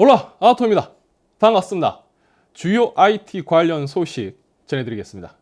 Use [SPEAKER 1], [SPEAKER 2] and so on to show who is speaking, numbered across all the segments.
[SPEAKER 1] 올라 아토입니다. 반갑습니다. 주요 IT 관련 소식 전해드리겠습니다.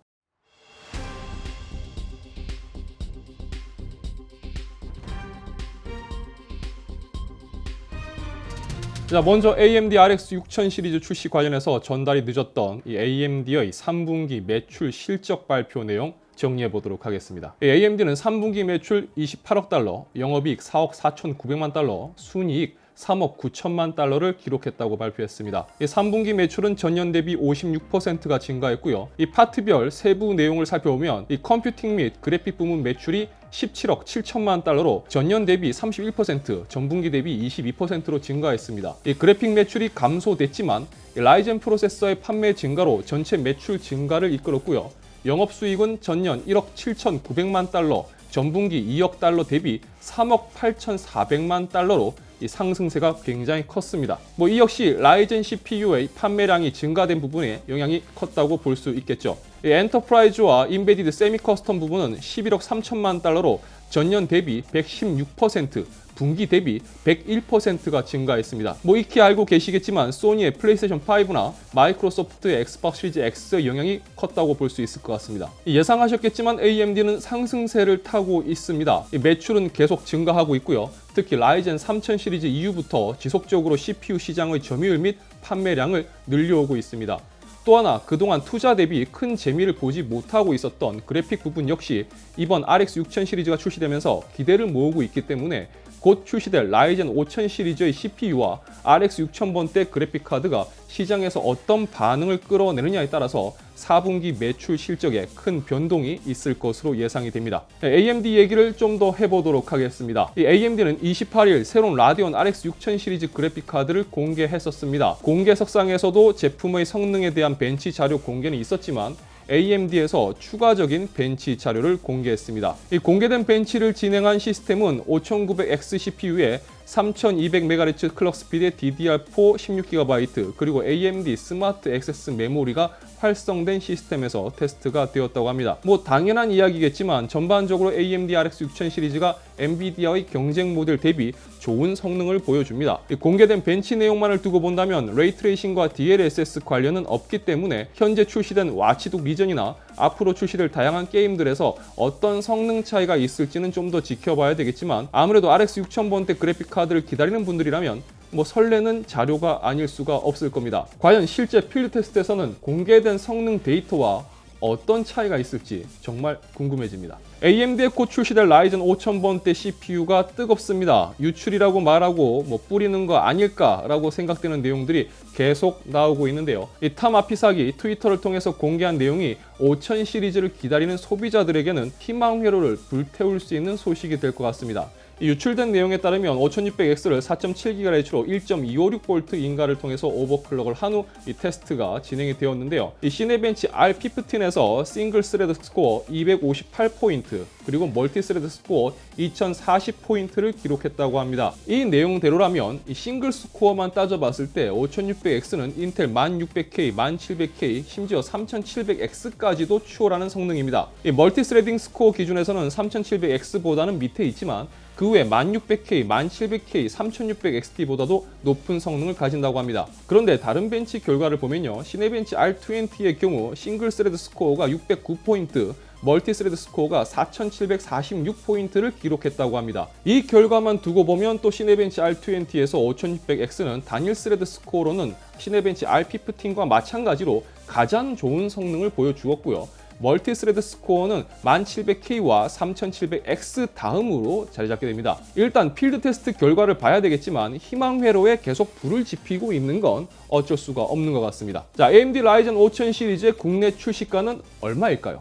[SPEAKER 1] 자, 먼저 AMD RX 6000 시리즈 출시 관련해서 전달이 늦었던 이 AMD의 3분기 매출 실적 발표 내용 정리해 보도록 하겠습니다. 이 AMD는 3분기 매출 28억 달러, 영업이익 4억 4,900만 달러, 순이익 3억 9천만 달러를 기록했다고 발표했습니다. 이 3분기 매출은 전년 대비 56%가 증가했고요. 이 파트별 세부 내용을 살펴보면 이 컴퓨팅 및 그래픽 부문 매출이 17억 7천만 달러로 전년 대비 31%, 전분기 대비 22%로 증가했습니다. 이 그래픽 매출이 감소됐지만 이 라이젠 프로세서의 판매 증가로 전체 매출 증가를 이끌었고요. 영업 수익은 전년 1억 7,900만 달러, 전분기 2억 달러 대비 3억 8,400만 달러로 이 상승세가 굉장히 컸습니다. 뭐 이 역시 라이젠 CPU의 판매량이 증가된 부분에 영향이 컸다고 볼 수 있겠죠. 이 엔터프라이즈와 인베디드 세미 커스텀 부분은 11억 3천만 달러로 전년 대비 116%, 분기 대비 101%가 증가했습니다. 뭐 익히 알고 계시겠지만 소니의 플레이스테이션 5나 마이크로소프트의 엑스박스 시리즈 X의 영향이 컸다고 볼 수 있을 것 같습니다. 예상하셨겠지만 AMD는 상승세를 타고 있습니다. 매출은 계속 증가하고 있고요. 특히 라이젠 3000 시리즈 이후부터 지속적으로 CPU 시장의 점유율 및 판매량을 늘려오고 있습니다. 또 하나 그동안 투자 대비 큰 재미를 보지 못하고 있었던 그래픽 부분 역시 이번 RX 6000 시리즈가 출시되면서 기대를 모으고 있기 때문에 곧 출시될 라이젠 5000 시리즈의 CPU와 RX 6000번대 그래픽 카드가 시장에서 어떤 반응을 끌어내느냐에 따라서 4분기 매출 실적에 큰 변동이 있을 것으로 예상이 됩니다. AMD 얘기를 좀 더 해보도록 하겠습니다. 이 AMD는 28일 새로운 라디온 RX 6000 시리즈 그래픽 카드를 공개했었습니다. 공개석상에서도 제품의 성능에 대한 벤치 자료 공개는 있었지만 AMD에서 추가적인 벤치 자료를 공개했습니다. 이 공개된 벤치를 진행한 시스템은 5900X CPU에 3200MHz 클럭 스피드의 DDR4 16GB 그리고 AMD 스마트 액세스 메모리가 활성된 시스템에서 테스트가 되었다고 합니다. 뭐 당연한 이야기겠지만 전반적으로 AMD RX 6000 시리즈가 엔비디아의 경쟁 모델 대비 좋은 성능을 보여줍니다. 공개된 벤치 내용만을 두고 본다면 레이트레이싱과 DLSS 관련은 없기 때문에 현재 출시된 와치독 리전이나 앞으로 출시될 다양한 게임들에서 어떤 성능 차이가 있을지는 좀 더 지켜봐야 되겠지만 아무래도 RX 6000번대 그래픽 카드를 기다리는 분들이라면 뭐 설레는 자료가 아닐 수가 없을 겁니다. 과연 실제 필드 테스트에서는 공개된 성능 데이터와 어떤 차이가 있을지 정말 궁금해집니다. AMD에 곧 출시될 라이젠 5000번대 CPU가 뜨겁습니다. 유출이라고 말하고 뭐 뿌리는 거 아닐까라고 생각되는 내용들이 계속 나오고 있는데요. 이 타마피사기 트위터를 통해서 공개한 내용이 5000 시리즈를 기다리는 소비자들에게는 희망 회로를 불태울 수 있는 소식이 될 것 같습니다. 유출된 내용에 따르면 5600X를 4.7GHz로 1.256V 인가를 통해서 오버클럭을 한 후 이 테스트가 진행이 되었는데요. 이 시네벤치 R15에서 싱글 스레드 스코어 258포인트 그리고 멀티 스레드 스코어 2040포인트를 기록했다고 합니다. 이 내용대로라면 이 싱글 스코어만 따져봤을 때 5600X는 인텔 1600K, 1700K, 심지어 3700X까지도 추월하는 성능입니다. 이 멀티 스레딩 스코어 기준에서는 3700X보다는 밑에 있지만 그 외 1600K, 1700K, 3600XT보다도 높은 성능을 가진다고 합니다. 그런데 다른 벤치 결과를 보면요. 시네벤치 R20의 경우 싱글 스레드 스코어가 609포인트, 멀티 스레드 스코어가 4746포인트를 기록했다고 합니다. 이 결과만 두고 보면 또 시네벤치 R20에서 5600X는 단일 스레드 스코어로는 시네벤치 R15과 마찬가지로 가장 좋은 성능을 보여주었고요. 멀티 스레드 스코어는 1700K와 3700X 다음으로 자리 잡게 됩니다. 일단 필드 테스트 결과를 봐야 되겠지만 희망 회로에 계속 불을 지피고 있는 건 어쩔 수가 없는 것 같습니다. 자, AMD 라이젠 5000 시리즈의 국내 출시가는 얼마일까요?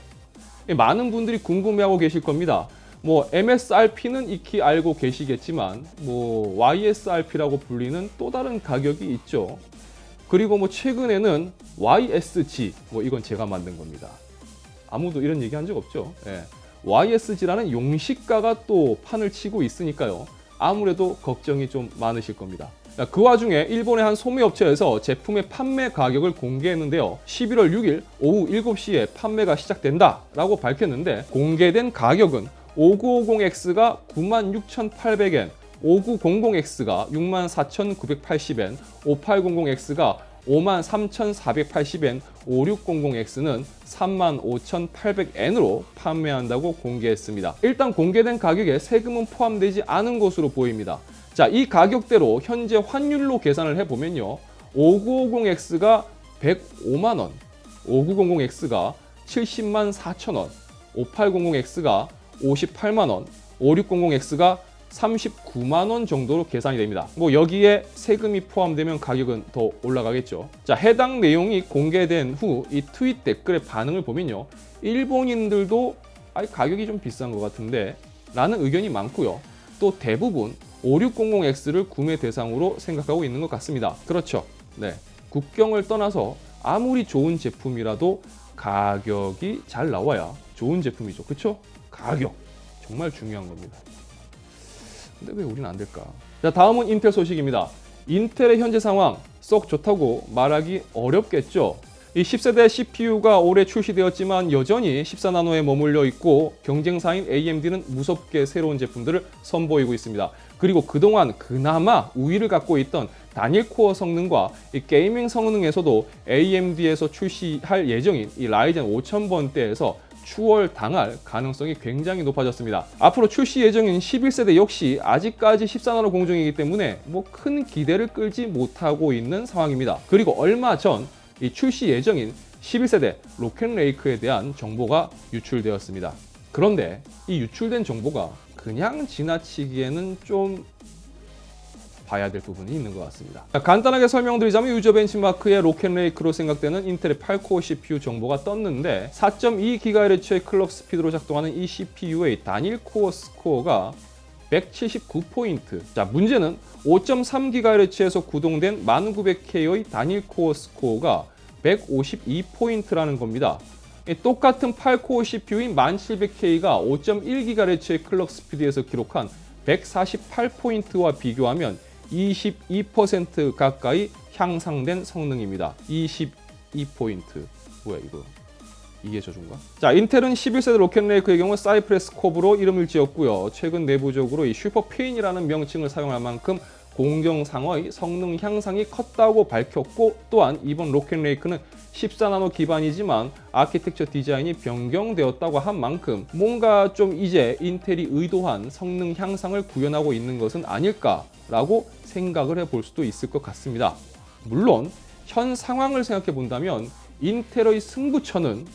[SPEAKER 1] 많은 분들이 궁금해하고 계실 겁니다. 뭐 MSRP는 익히 알고 계시겠지만 뭐 YSRP라고 불리는 또 다른 가격이 있죠. 그리고 뭐 최근에는 YSG 뭐 이건 제가 만든 겁니다. 아무도 이런 얘기 한 적 없죠. 예. YSG라는 용식가가 또 판을 치고 있으니까요. 아무래도 걱정이 좀 많으실 겁니다. 그 와중에 일본의 한 소매업체에서 제품의 판매 가격을 공개했는데요. 11월 6일 오후 7시에 판매가 시작된다 라고 밝혔는데 공개된 가격은 5950X가 96,800엔, 5900X가 64,980엔, 5800X가 53,480엔, 5600X는 35,800엔으로 판매한다고 공개했습니다. 일단 공개된 가격에 세금은 포함되지 않은 것으로 보입니다. 자, 이 가격대로 현재 환율로 계산을 해보면요. 5950X가 105만 원, 5900X가 70만 4천 원, 5800X가 58만 원, 5600X가 39만 원 정도로 계산이 됩니다. 뭐 여기에 세금이 포함되면 가격은 더 올라가겠죠. 자, 해당 내용이 공개된 후 이 트윗 댓글의 반응을 보면요. 일본인들도 아, 가격이 좀 비싼 것 같은데 라는 의견이 많고요. 또 대부분 5600X를 구매 대상으로 생각하고 있는 것 같습니다. 그렇죠. 네. 국경을 떠나서 아무리 좋은 제품이라도 가격이 잘 나와야 좋은 제품이죠. 그렇죠? 가격. 정말 중요한 겁니다. 근데 왜 우리는 안 될까? 자, 다음은 인텔 소식입니다. 인텔의 현재 상황 썩 좋다고 말하기 어렵겠죠. 이 10세대 CPU가 올해 출시되었지만 여전히 14나노에 머물러 있고 경쟁사인 AMD는 무섭게 새로운 제품들을 선보이고 있습니다. 그리고 그동안 그나마 우위를 갖고 있던 단일 코어 성능과 이 게이밍 성능에서도 AMD에서 출시할 예정인 이 라이젠 5000번대에서 추월 당할 가능성이 굉장히 높아졌습니다. 앞으로 출시 예정인 11세대 역시 아직까지 14나노 공정이기 때문에 뭐 큰 기대를 끌지 못하고 있는 상황입니다. 그리고 얼마 전 이 출시 예정인 11세대 로켓레이크에 대한 정보가 유출되었습니다. 그런데 이 유출된 정보가 그냥 지나치기에는 좀 봐야 될 부분이 있는 것 같습니다. 자, 간단하게 설명드리자면 유저 벤치마크의 로켓레이크로 생각되는 인텔의 8코어 CPU 정보가 떴는데 4.2GHz의 클럭 스피드로 작동하는 이 CPU의 단일 코어 스코어가 179포인트. 자, 문제는 5.3GHz에서 구동된 1900K의 단일 코어 스코어가 152포인트라는 겁니다. 이 똑같은 8코어 CPU인 1700K가 5.1GHz의 클럭 스피드에서 기록한 148포인트와 비교하면 22% 가까이 향상된 성능입니다. 22포인트. 뭐야 이거? 이게 저준가? 자, 인텔은 11세대 로켓레이크의 경우 사이프레스 콥으로 이름을 지었고요. 최근 내부적으로 이 슈퍼페인이라는 명칭을 사용할 만큼 공정상의 성능 향상이 컸다고 밝혔고 또한 이번 로켓레이크는 14나노 기반이지만 아키텍처 디자인이 변경되었다고 한 만큼 뭔가 좀 이제 인텔이 의도한 성능 향상을 구현하고 있는 것은 아닐까 라고 생각을 해볼 수도 있을 것 같습니다. 물론 현 상황을 생각해 본다면 인텔의 승부처는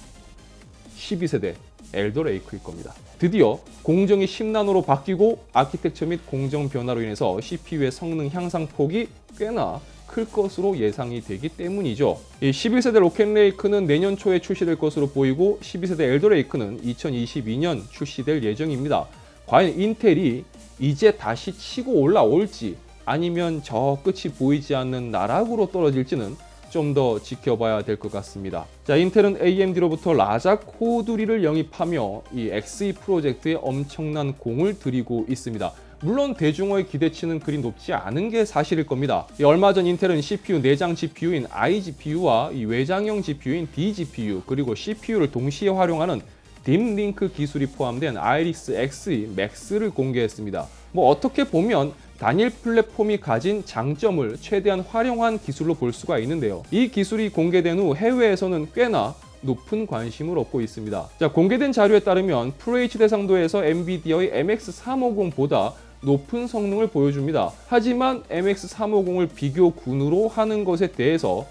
[SPEAKER 1] 12세대 엘더레이크일 겁니다. 드디어 공정이 10나노로 바뀌고 아키텍처 및 공정 변화로 인해서 CPU의 성능 향상 폭이 꽤나 클 것으로 예상이 되기 때문이죠. 이 11세대 로켓레이크는 내년 초에 출시될 것으로 보이고 12세대 엘더레이크는 2022년 출시될 예정입니다. 과연 인텔이 이제 다시 치고 올라올지 아니면 저 끝이 보이지 않는 나락으로 떨어질지는 좀 더 지켜봐야 될 것 같습니다. 자, 인텔은 AMD로부터 라자 코두리를 영입하며 이 XE 프로젝트에 엄청난 공을 들이고 있습니다. 물론 대중의 기대치는 그리 높지 않은 게 사실일 겁니다. 이 얼마 전 인텔은 CPU 내장 GPU인 iGPU와 이 외장형 GPU인 dGPU 그리고 CPU를 동시에 활용하는 딥링크 기술이 포함된 아이리스 Xe Max를 공개했습니다. 뭐 어떻게 보면 단일 플랫폼이 가진 장점을 최대한 활용한 기술로 볼 수가 있는데요. 이 기술이 공개된 후 해외에서는 꽤나 높은 관심을 얻고 있습니다. 자, 공개된 자료에 따르면 FHD 대상도에서 엔비디아의 MX350보다 높은 성능을 보여줍니다. 하지만 MX350을 비교 군으로 하는 것에 대해서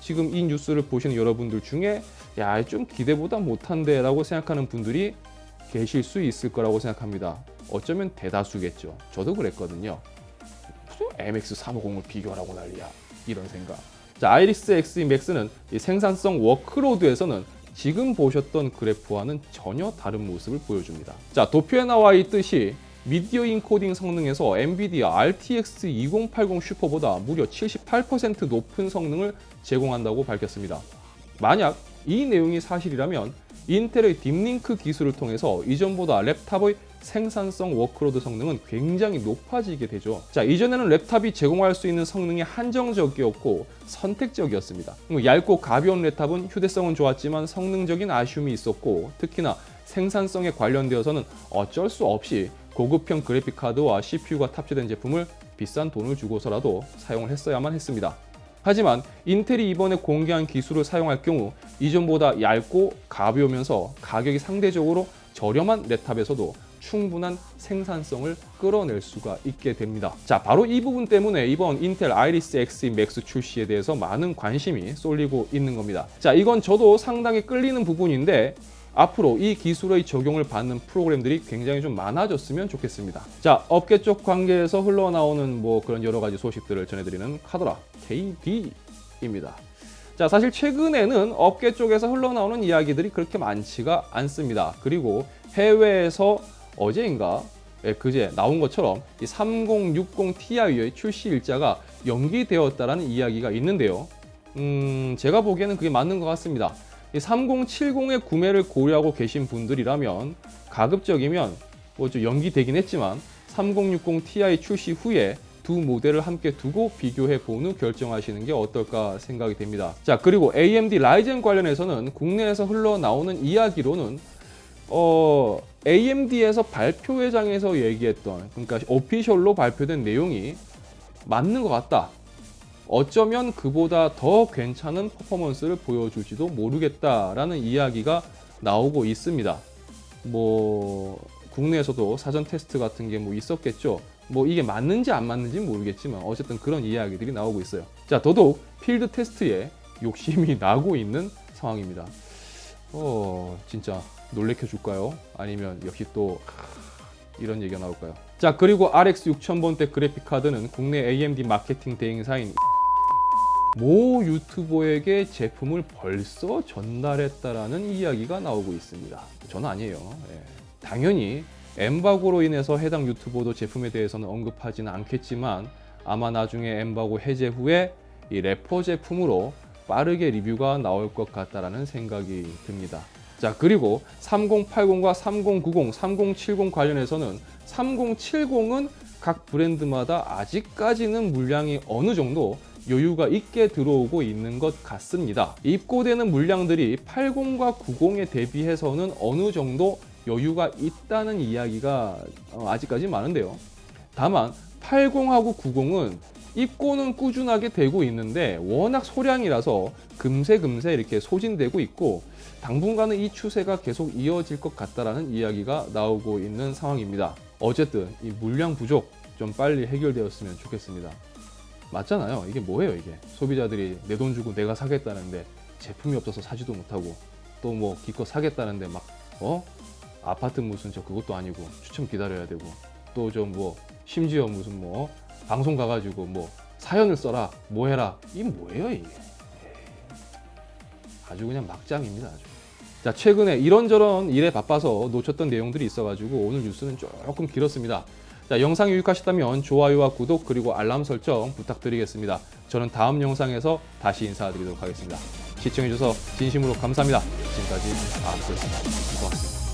[SPEAKER 1] 지금 이 뉴스를 보시는 여러분들 중에 야, 좀 기대보다 못한데 라고 생각하는 분들이 계실 수 있을 거라고 생각합니다. 어쩌면 대다수겠죠. 저도 그랬거든요. 무슨 MX350을 비교하라고 난리야. 이런 생각. 자, 아이리스 X 맥스는 이 생산성 워크로드에서는 지금 보셨던 그래프와는 전혀 다른 모습을 보여줍니다. 자, 도표에 나와 있듯이 미디어 인코딩 성능에서 엔비디아 RTX 2080 슈퍼보다 무려 78% 높은 성능을 제공한다고 밝혔습니다. 만약 이 내용이 사실이라면 인텔의 딥링크 기술을 통해서 이전보다 랩탑의 생산성 워크로드 성능은 굉장히 높아지게 되죠. 자, 이전에는 랩탑이 제공할 수 있는 성능이 한정적이었고 선택적이었습니다. 뭐 얇고 가벼운 랩탑은 휴대성은 좋았지만 성능적인 아쉬움이 있었고 특히나 생산성에 관련되어서는 어쩔 수 없이 고급형 그래픽 카드와 CPU가 탑재된 제품을 비싼 돈을 주고서라도 사용을 했어야만 했습니다. 하지만 인텔이 이번에 공개한 기술을 사용할 경우 이전보다 얇고 가벼우면서 가격이 상대적으로 저렴한 랩탑에서도 충분한 생산성을 끌어낼 수가 있게 됩니다. 자, 바로 이 부분 때문에 이번 인텔 아이리스 X 맥스 출시에 대해서 많은 관심이 쏠리고 있는 겁니다. 자, 이건 저도 상당히 끌리는 부분인데 앞으로 이 기술의 적용을 받는 프로그램들이 굉장히 좀 많아졌으면 좋겠습니다. 자, 업계 쪽 관계에서 흘러나오는 뭐 그런 여러 가지 소식들을 전해드리는 카더라 KD입니다. 자, 사실 최근에는 업계 쪽에서 흘러나오는 이야기들이 그렇게 많지가 않습니다. 그리고 해외에서 어제인가 예, 그제 나온 것처럼 이 3060 Ti의 출시 일자가 연기되었다라는 이야기가 있는데요. 음, 제가 보기에는 그게 맞는 것 같습니다. 이 3070의 구매를 고려하고 계신 분들이라면 가급적이면 뭐 좀 연기되긴 했지만 3060 Ti 출시 후에 두 모델을 함께 두고 비교해 본 후 결정하시는 게 어떨까 생각이 됩니다. 자, 그리고 AMD 라이젠 관련해서는 국내에서 흘러나오는 이야기로는 어, AMD에서 발표회장에서 얘기했던 그러니까 오피셜로 발표된 내용이 맞는 것 같다. 어쩌면 그보다 더 괜찮은 퍼포먼스를 보여줄지도 모르겠다라는 이야기가 나오고 있습니다. 뭐 국내에서도 사전 테스트 같은 게 뭐 있었겠죠. 뭐 이게 맞는지 안 맞는지 는 모르겠지만 어쨌든 그런 이야기들이 나오고 있어요. 자, 더더욱 필드 테스트에 욕심이 나고 있는 상황입니다. 어, 진짜 놀래켜 줄까요? 아니면 역시 또 이런 얘기가 나올까요? 자, 그리고 RX 6000번대 그래픽 카드는 국내 AMD 마케팅 대행사인 모 유튜버에게 제품을 벌써 전달했다라는 이야기가 나오고 있습니다. 저는 아니에요. 예. 당연히 엠바고로 인해서 해당 유튜버도 제품에 대해서는 언급하지는 않겠지만 아마 나중에 엠바고 해제 후에 이 래퍼 제품으로 빠르게 리뷰가 나올 것 같다라는 생각이 듭니다. 자, 그리고 3080과 3090, 3070 관련해서는 3070은 각 브랜드마다 아직까지는 물량이 어느 정도 여유가 있게 들어오고 있는 것 같습니다. 입고되는 물량들이 80과 90에 대비해서는 어느 정도 여유가 있다는 이야기가 어, 아직까지 많은데요. 다만 80하고 90은 입고는 꾸준하게 되고 있는데 워낙 소량이라서 금세 금세 이렇게 소진되고 있고 당분간은 이 추세가 계속 이어질 것 같다라는 이야기가 나오고 있는 상황입니다. 어쨌든 이 물량 부족 좀 빨리 해결되었으면 좋겠습니다. 맞잖아요. 이게 뭐예요, 이게? 소비자들이 내 돈 주고 내가 사겠다는데 제품이 없어서 사지도 못하고 또 뭐 기껏 사겠다는데 막 어? 아파트 무슨 저 그것도 아니고 추첨 기다려야 되고 또좀뭐 심지어 무슨 뭐 방송 가가지고 뭐 사연을 써라 뭐 해라 이 뭐예요 이게 아주 그냥 막장입니다 아주 자 최근에 이런저런 일에 바빠서 놓쳤던 내용들이 있어가지고 오늘 뉴스는 조금 길었습니다 자 영상이 유익하셨다면 좋아요와 구독 그리고 알람 설정 부탁드리겠습니다. 저는 다음 영상에서 다시 인사드리도록 하겠습니다. 시청해주셔서 진심으로 감사합니다. 지금까지 아스였습니다. 고맙습니다